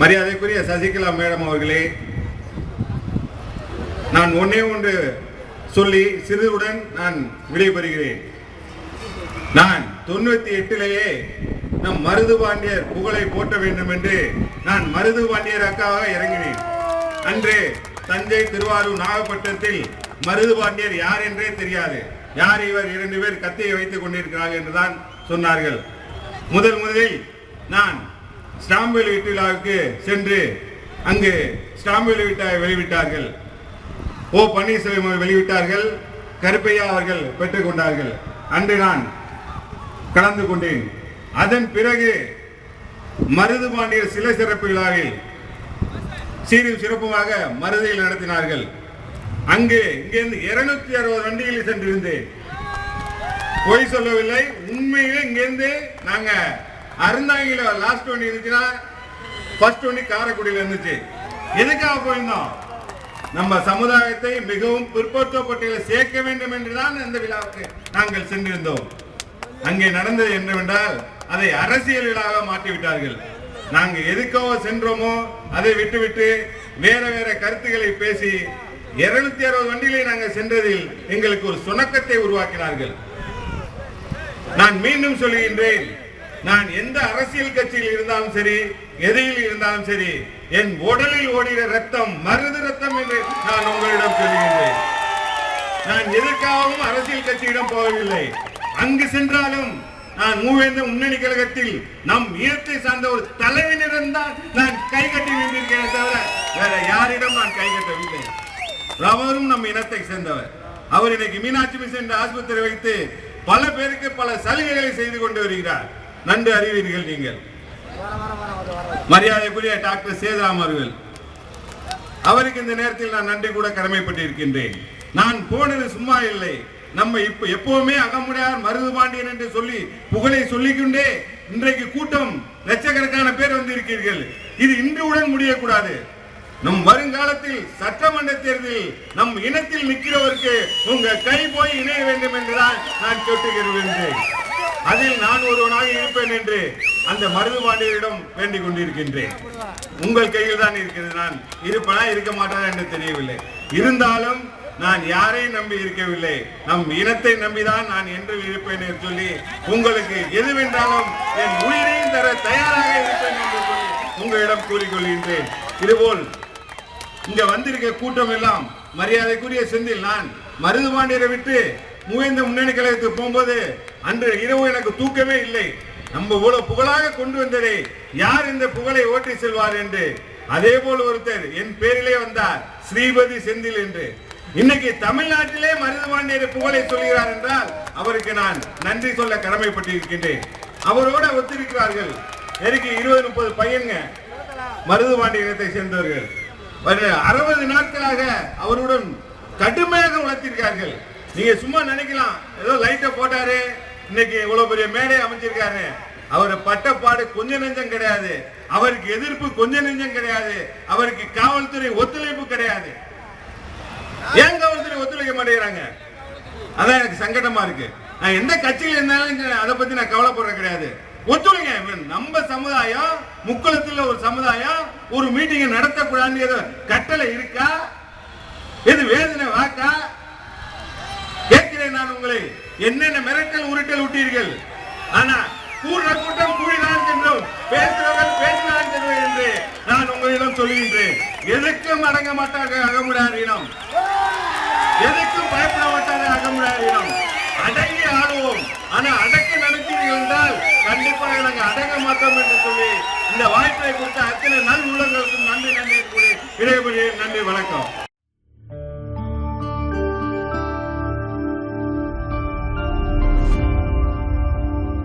மரியாதைக்குரிய சசிகலா மேடம் அவர்களே நான் ஒன்னே ஒன்று சொல்லி சிறிதுடன் நான் விடைபெறுகிறேன். நான் தொண்ணூத்தி எட்டிலேயே நம் மருது பாண்டியர் புகழை போட்ட வேண்டும் என்று நான் மருது அக்காவாக இறங்கினேன். அன்று தஞ்சை திருவாரூர் நாகப்பட்டினத்தில் மருது பாண்டியர் யார் என்றே தெரியாது. யார் இவர்? இரண்டு பேர் கத்தியை வைத்துக் கொண்டிருக்கிறார்கள் என்றுதான் சொன்னார்கள். முதல் முதலில் நான் ஸ்டாம்ப் வெளியீட்டு விழாவுக்கு சென்று அங்கு ஸ்டாம்ப் வெளியிட்ட வெளியிட்டார்கள் ஓ பன்னீர்செல்வம் வெளியிட்டார்கள் கருப்பையா அவர்கள் பெற்றுக்கொண்டார்கள் அன்று நான் கலந்து கொண்டேன். அதன் பிறகு மருது பாண்டியர் சிலை சிறப்பு விழாவில் சீரும் சிறப்புமாக மருதையில் நடத்தினார்கள். அங்கு இங்கிருந்து இருநூத்தி அறுபது வண்டிகளில் சென்றிருந்தேன். பொய் சொல்லவில்லை. உண்மையிலே இங்கிருந்து நாங்கள் அருந்தாங்கில லாஸ்ட் ஒன்று இருந்துச்சுன்னா ஃபர்ஸ்ட் ஒன்று காரைக்குடியில இருந்துச்சு. எதுக்காக போயிருந்தோம்? நம்ம சமுதாயத்தை மிகவும் பிற்படுத்தப்பட்டியல சேர்க்க வேண்டும் என்றுதான் அந்த விழாவுக்கு நாங்கள் சென்றிருந்தோம். அங்கே நடந்தது என்னவென்றால் அதை அரசியல் விழாவாக மாற்றி விட்டார்கள். நாங்கள் எதுக்கோ சென்றோமோ அதை விட்டுவிட்டு வேற வேற கருத்துக்களை பேசி இருநூத்தி அறுபது வண்டிகளை நாங்கள் சென்றதில் எங்களுக்கு ஒரு சுணக்கத்தை உருவாக்கினார்கள். நான் மீண்டும் சொல்லுகின்றேன் நான் எந்த அரசியல் கட்சியில் இருந்தாலும் சரி எதையில் இருந்தாலும் சரி என் உடலில் ஓடுகிற ரத்தம் மருது ரத்தம் என்று நான் உங்களிடம் சொல்கின்றேன் நான் எதற்காகவும் அரசியல் கட்சியிடம் போகவில்லை. அங்கு சென்றாலும் நான் மூவேந்த முன்னணி கழகத்தில் நம் இயற்கை சார்ந்த ஒரு தலைவனிடம் தான் நான் கை கட்டி நின்றிருக்கிறேன் தவிர வேற யாரிடம் நான் கை கட்டவில்லை. அவரும் நம் இனத்தை சேர்ந்தவர். அவர் இன்னைக்கு மீனாட்சி மிஸ் என்ற ஆஸ்பத்திரி வைத்து பல பேருக்கு பல சலுகைகளை செய்து கொண்டு வருகிறார். நன்கு அறிவீர்கள் நீங்கள். மரியாதைக்குரிய டாக்டர் சேதுராம் அவர்கள். அவருக்கு இந்த நேரத்தில் நான் நன்றி கூட கடமைப்பட்டிருக்கின்றேன். நான் போனது சும்மா இல்லை. நம்ம இப்ப எப்பவுமே அகமுடையார் மருது பாண்டியன் என்று சொல்லி புகழை சொல்லிக்கொண்டே இன்றைக்கு கூட்டம் லட்சக்கணக்கான பேர் வந்திருக்கிறீர்கள். இது இன்றுடன் முடியக்கூடாது. நம் வருங்காலத்தில் சட்டமன்ற தேர்தலில் நம் இனத்தில் நிற்கிறவருக்கு உங்க கை போய் இணைய வேண்டும் என்றுதான் நான் கேட்டுகிறேன் அதில் நான் ஒருவனாக இருப்பேன் என்று அந்த மருது பாண்டியரிடம் வேண்டிக் கொண்டிருக்கின்றேன். உங்கள் கையில் தான் இருக்கிறது. நான் இருப்பனா இருக்க மாட்டானா என்று தெரியவில்லை. இருந்தாலும் நான் யாரையும் நம்பி இருக்கவில்லை. நம் இனத்தை நம்பிதான் நான் என்று இருப்பேன் என்று சொல்லி உங்களுக்கு எதுவென்றாலும் என் உயிரையும் தர தயாராக இருப்பேன் என்று சொல்லி உங்களிடம் கூறிக்கொள்கின்றேன். இதுபோல் இங்க வந்திருக்க கூட்டம் எல்லாம் மரியாதைக்குரிய செந்தில். நான் மருது பாண்டியரை விட்டு மூவேந்த முன்னணி கழகத்துக்கு போகும்போது அன்று இரவு எனக்கு தூக்கமே இல்லை. நம்ம இவ்வளவு புகழாக கொண்டு வந்ததே யார் இந்த புகழை ஓட்டி செல்வார் என்று? அதே போல் ஒருத்தர் என் பேரிலே வந்தார் ஸ்ரீபதி செந்தில் என்று. இன்னைக்கு தமிழ்நாட்டிலே மருதுபாண்டியர் புகழை சொல்கிறார் என்றால் அவருக்கு நான் நன்றி சொல்ல கடமைப்பட்டிருக்கின்றேன். அவரோட ஒத்திருக்கிறார்கள். எனக்கு இருபது முப்பது பையன்ங்க. மருது இனத்தை சேர்ந்தவர்கள். அறுபது நாட்களாக அவருடன் கடுமையாக உழைத்திருக்கார்கள். நீங்க சும்மா நினைக்கலாம். ஏதோ லைட்டை போட்டாரு. இன்னைக்கு இவ்வளவு பெரிய மேடை அமைச்சிருக்காரு அவர் பட்டப்பாடு கொஞ்ச நெஞ்சம் கிடையாது. அவருக்கு எதிர்ப்பு கொஞ்ச நெஞ்சம் கிடையாது. அவருக்கு காவல்துறை ஒத்துழைப்பு கிடையாது. ஏன் காவல்துறை ஒத்துழைக்க மாட்டேங்கிறாங்க? அதான் எனக்கு சங்கடமா இருக்கு. நான் எந்த கட்சியில் இருந்தாலும் அதை பத்தி நான் கவலைப்படுற கிடையாது. ஒத்துழைங்க. நம்ம சமுதாயம் முக்குளத்தில் ஒரு சமுதாயம் ஒரு மீட்டிங் நடத்தக்கூடாதுன்னு ஏதோ கட்டளை இருக்கா? எது வேதனை வாக்கா? கேட்கிறேன் என்னென்ன மிரட்டல் உருட்டல் விட்டீர்கள் ஆனா கூடுற கூட்டம் கூடிதான் சென்றோம். பேசுறவர்கள் பேசினான் சென்றோம் என்று நான் உங்களிடம் சொல்கின்றேன் எதுக்கும் அடங்க மாட்டாங்க அகமுடார் இனம். எதுக்கும் பயப்பட மாட்டாங்க அகமுடார் இனம். அடங்கி ஆடுவோம். ஆனா அடக்க நடத்தீர்கள் என்றால் கண்டிப்பாக நாங்கள் அடங்க மாட்டோம் என்று சொல்லி இந்த வாய்ப்பை கொடுத்த அத்தனை நல் உள்ளங்களுக்கும் நன்றி நன்றி கூறி இடைபெறுகிறேன் நன்றி வணக்கம்.